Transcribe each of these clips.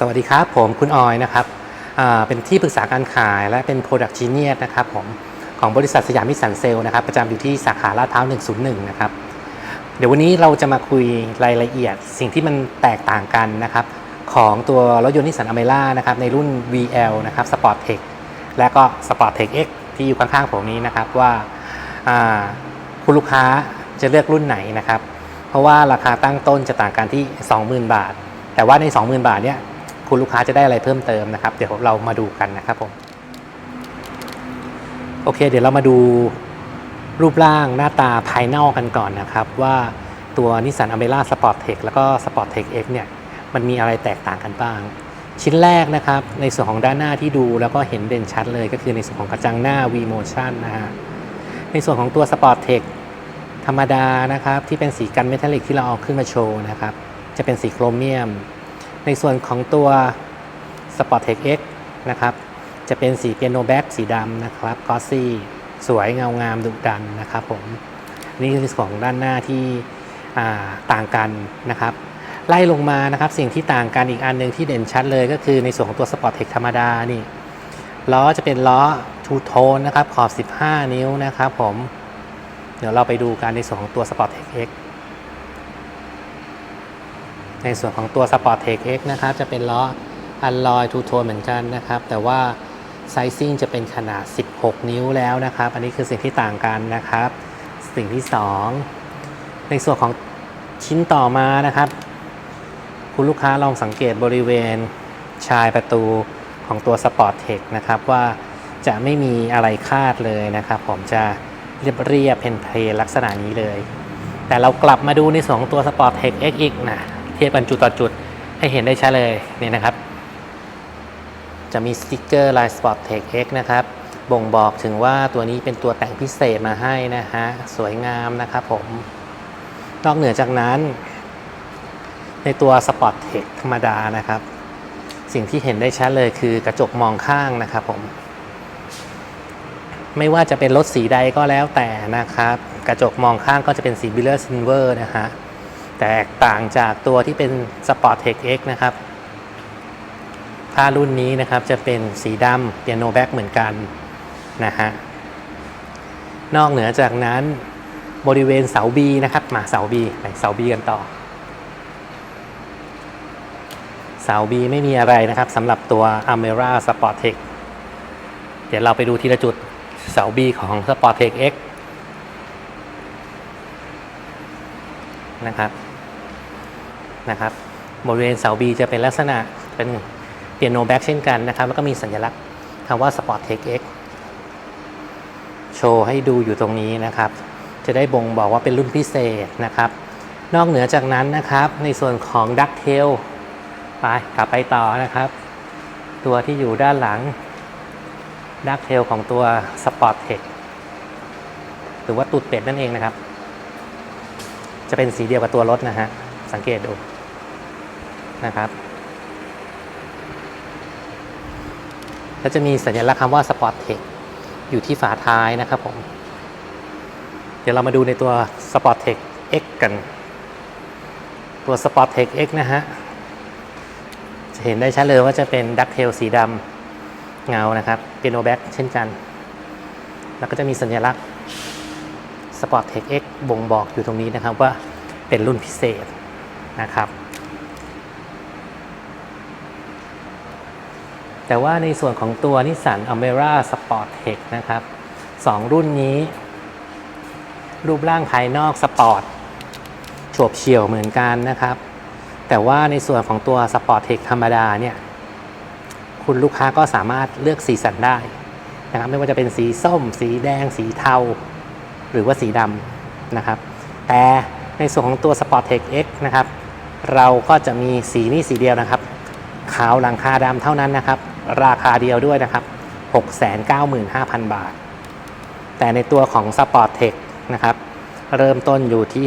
สวัสดีครับ ผมคุณออยนะครับเป็นที่ปรึกษาการขายและเป็น Product Genius นะครับผมของบริษัทสยามมิสันเซลนะครับประจำอยู่ที่สาขาลาดพร้าว 101 นะครับ เดี๋ยววันนี้เราจะมาคุยรายละเอียดสิ่งที่มันแตกต่างกันนะครับ ของตัวรถยนต์นิสสันอเมร่านะครับในรุ่น VL นะครับ Sport Tech และก็ Sport Tech X ที่อยู่ข้างๆผมนี้นะครับว่าอ่าคุณลูกค้าจะเลือกรุ่นไหนนะครับ เพราะว่าราคาตั้งต้นจะต่างกันที่ 20,000 บาท แต่ว่าใน 20,000 บาทเนี่ย คุณลูกค้าจะได้อะไรเพิ่มเติมนะครับ เดี๋ยวเรามาดูกันนะครับผมโอเค เดี๋ยวเรามาดูรูปร่างหน้าตาภายนอกกันก่อนนะครับ ว่าตัวนิสสันอเมร่าสปอร์ตเทคแล้วก็สปอร์ตเทคเอ็กเนี่ยมันมีอะไรแตกต่างกันบ้าง ชิ้นแรกนะครับ ในส่วนของด้านหน้าที่ดูแล้วก็เห็นเด่นชัดเลย ก็คือในส่วนของกระจังหน้า V Motion นะฮะในส่วนของตัวสปอร์ตเทคธรรมดานะครับ ที่เป็นสีกันเมทัลลิกที่เราเอาขึ้นมาโชว์นะครับ จะเป็นสีโครเมียม ในส่วนของตัว Sport Tech X นะครับ จะเป็นสีเปียโนแบ็กสีดำนะครับกอซี่สวยเงางามดุดันนะครับผม นี่คือของด้านหน้าที่ต่างกันนะครับ ไล่ลงมานะครับสิ่งที่ต่างกันอีกอันหนึ่งที่เด่นชัดเลยก็คือในส่วนของตัว Sport Tech ธรรมดานี่ล้อจะเป็นล้อทูโทนนะครับขอบ 15 นิ้วนะครับผม เดี๋ยวเราไปดูกันในส่วนของตัว Sport Tech X ในส่วนของตัว Sport Tech X นะครับจะเป็นล้ออัลลอยทูโทนเหมือนกันนะครับ แต่ว่าไซซิ่งจะเป็นขนาด 16 นิ้วแล้วนะครับ อันนี้คือสิ่งที่ต่างกันนะครับ สิ่งที่ 2 ในส่วนของชิ้นต่อมานะครับ คุณลูกค้าลองสังเกตบริเวณชายประตูของตัว Sport Tech นะครับว่าจะไม่มีอะไรคาดเลยนะครับผมจะเรียบเรียบเพนเพลลักษณะนี้เลย แต่เรากลับมาดูในส่วนของตัว Sport Tech X อีกนะ เทียบกันจุดต่อจุดให้เห็นได้ชัดเลยนี่นะครับ จะมีสติกเกอร์ลาย Spot Tech X นะครับ บ่งบอกถึงว่าตัวนี้เป็นตัวแต่งพิเศษมาให้นะฮะ สวยงามนะครับผม นอกเหนือจากนั้น ในตัว Spot Tech ธรรมดานะครับ สิ่งที่เห็นได้ชัดเลยคือกระจกมองข้างนะครับผมไม่ว่าจะเป็นรถสีใดก็แล้วแต่นะครับ กระจกมองข้างก็จะเป็นสีบิลเลอร์ซินเวอร์นะฮะ แตกต่างจากตัวที่เป็น Sport Tech X นะครับถ้ารุ่นนี้นะครับจะเป็นสีดำเปียโนแบ็กเหมือนกันนะฮะ นอกเหนือจากนั้นบริเวณเสา B นะครับ มาเสา B ไปเสา B กันต่อ เสา B ไม่มีอะไรนะครับสำหรับตัว Amera Sport Tech เดี๋ยวเราไปดูทีละจุดเสา B ของ Sport Tech X นะครับ นะครับบริเวณเสา B จะเป็นลักษณะเป็นเปียโนแบ็กเช่นกันนะครับ แล้วก็มีสัญลักษณ์คำว่า Sport Tech X โชว์ให้ดูอยู่ตรงนี้นะครับ จะได้บ่งบอกว่าเป็นรุ่นพิเศษนะครับ นอกเหนือจากนั้นนะครับ ในส่วนของ Duck Tail ไปกลับไปต่อนะครับ ตัวที่อยู่ด้านหลัง Duck Tail ของตัว Sport Tech หรือว่าตูดเป็ดนั่นเองนะครับ จะเป็นสีเดียวกับตัวรถนะฮะ สังเกตดู นะครับแล้วจะมีสัญลักษณ์คำว่า Sport Tech อยู่ที่ฝาท้ายนะครับผม เดี๋ยวเรามาดูในตัว Sport Tech X กัน ตัว Sport Tech X นะฮะ จะเห็นได้ชัดเลยว่าจะเป็นดักเทลสีดำเงานะครับเปียโนแบ็กเช่นกัน แล้วก็จะมีสัญลักษณ์ Sport Tech X บ่งบอกอยู่ตรงนี้นะครับว่าเป็นรุ่นพิเศษนะครับ แต่ว่าในส่วนของตัวนิสสัน Almera Sport Tech นะครับสองรุ่นนี้ รูปร่างภายนอกสปอร์ตโฉบเฉี่ยวเหมือนกันนะครับ แต่ว่าในส่วนของตัว Sport Tech ธรรมดาเนี่ย คุณลูกค้าก็สามารถเลือกสีสันได้นะครับไม่ว่าจะเป็นสีส้ม สีแดง สีเทา หรือว่าสีดำนะครับ แต่ในส่วนของตัว Sport Tech X นะครับ เราก็จะมีสีนี้สีเดียวนะครับ ขาวหลังคาดำเท่านั้นนะครับ ราคาเดียวด้วยนะครับ 695,000 บาท แต่ในตัวของ Sport Tech นะครับ เริ่มต้นอยู่ที่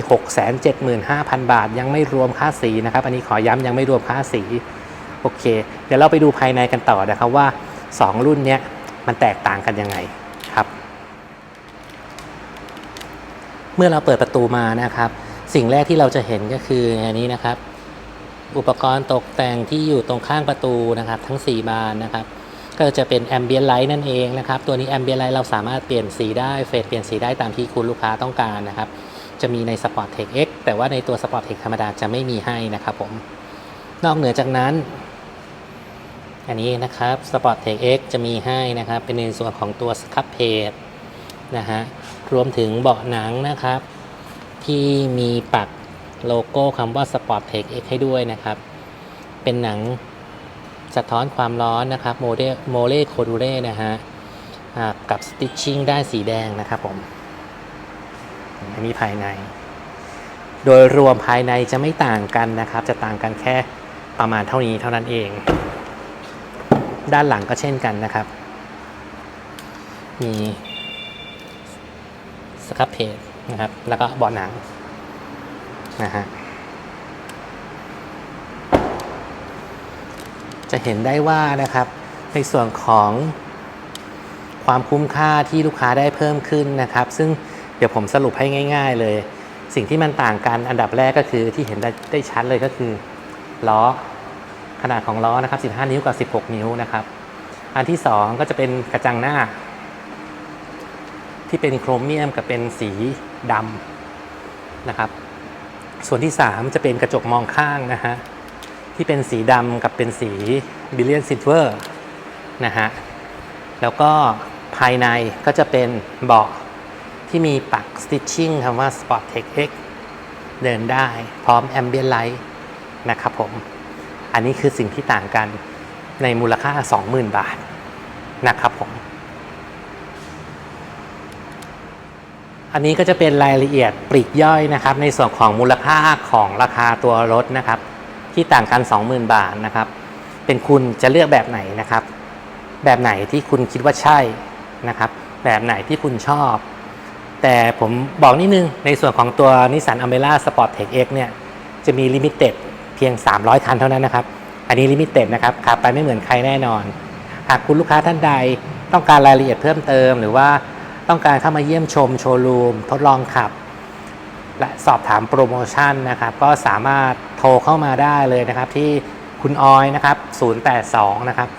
675,000 บาท ยังไม่รวมค่าสีนะครับ อันนี้ขอย้ำยังไม่รวมค่าสี โอเค เดี๋ยวเราไปดูภายในกันต่อนะครับว่า 2 รุ่นนี้มันแตกต่างกันยังไงครับ เมื่อเราเปิดประตูมานะครับ สิ่งแรกที่เราจะเห็นก็คืออันนี้นะครับ อุปกรณ์ตกแต่งที่อยู่ตรงข้างประตูนะครับ ทั้ง 4 บานนะครับ ก็จะเป็นแอมเบียนไลท์นั่นเองนะครับ ตัวนี้แอมเบียนไลท์เราสามารถเปลี่ยนสีได้เฟดเปลี่ยนสีได้ตามที่คุณลูกค้าต้องการนะครับ จะมีใน Sport Tech X แต่ว่าในตัว Sport Tech ธรรมดาจะไม่มีให้นะครับผม นอกเหนือจากนั้น อันนี้นะครับ Sport Tech X จะมีให้นะครับ เป็นในส่วนของตัวสครับเพจนะฮะรวมถึงเบาะหนังนะครับ ที่มีปัก โลโก้คำว่า Sport Tech X ให้ด้วยนะครับ เป็นหนังสะท้อนความร้อนนะครับโมเดโมเลโคดูเร่นะฮะกับสติชชิ่งได้สีแดงนะครับผมอันนี้ภายใน โดยรวมภายในจะไม่ต่างกันนะครับ จะต่างกันแค่ประมาณเท่านี้เท่านั้นเอง ด้านหลังก็เช่นกันนะครับ มีสครับเพจนะครับ แล้วก็เบาะหนัง นะฮะจะเห็นได้ว่านะครับในส่วนของความคุ้มค่าที่ลูกค้าได้เพิ่มขึ้นนะครับ ซึ่งเดี๋ยวผมสรุปให้ง่าย ๆ เลย สิ่งที่มันต่างกันอันดับแรกก็คือที่เห็นได้ไดชัดเลยก็คือล้อขนาดของล้อนะครับ 15 นิ้วกับ 16 นิ้วนะครับ อันที่ 2 ก็จะเป็นกระจังหน้า ที่เป็นโครเมียมกับเป็นสีดำนะครับ ส่วนที่ 3 จะเป็นกระจกมองข้างนะฮะที่เป็นสีดำกับเป็นสีบิลเลียนซิลเวอร์นะฮะแล้วก็ภายในก็จะเป็นเบาะที่มีปักสติชชิ่งคำว่า Sport Tech X เดินได้พร้อม Ambient Light นะครับผม อันนี้คือสิ่งที่ต่างกันในมูลค่า 20,000 บาทนะครับผม อันนี้ก็จะเป็นรายละเอียดปลีกย่อยนะครับ ในส่วนของมูลค่าของราคาตัวรถนะครับ ที่ต่างกัน 20,000 บาทนะครับ เป็นคุณจะเลือกแบบไหนนะครับ แบบไหนที่คุณคิดว่าใช่นะครับ แบบไหนที่คุณชอบ แต่ผมบอกนิดนึงในส่วนของตัว Nissan Almera Sport Tech X เนี่ยจะมีลิมิเต็ดเพียง 300 คันเท่านั้นนะครับ อันนี้ลิมิเต็ดนะครับขับไปไม่เหมือนใครแน่นอน หากคุณลูกค้าท่านใดต้องการรายละเอียดเพิ่มเติม หรือว่า ต้องการเข้ามาเยี่ยมชมโชว์รูมทดลองขับ และสอบถามโปรโมชั่นนะครับ ก็สามารถโทรเข้ามาได้เลยนะครับ ที่คุณออยนะครับ 082 นะครับ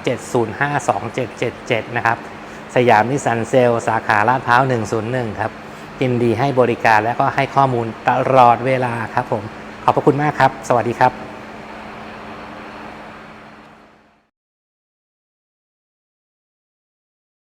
7052777 นะครับ สยามนิสสันเซลสาขาลาดพร้าว 101 ครับยินดีให้บริการและก็ให้ข้อมูลตลอดเวลาครับผม ขอบพระคุณมากครับ สวัสดีครับ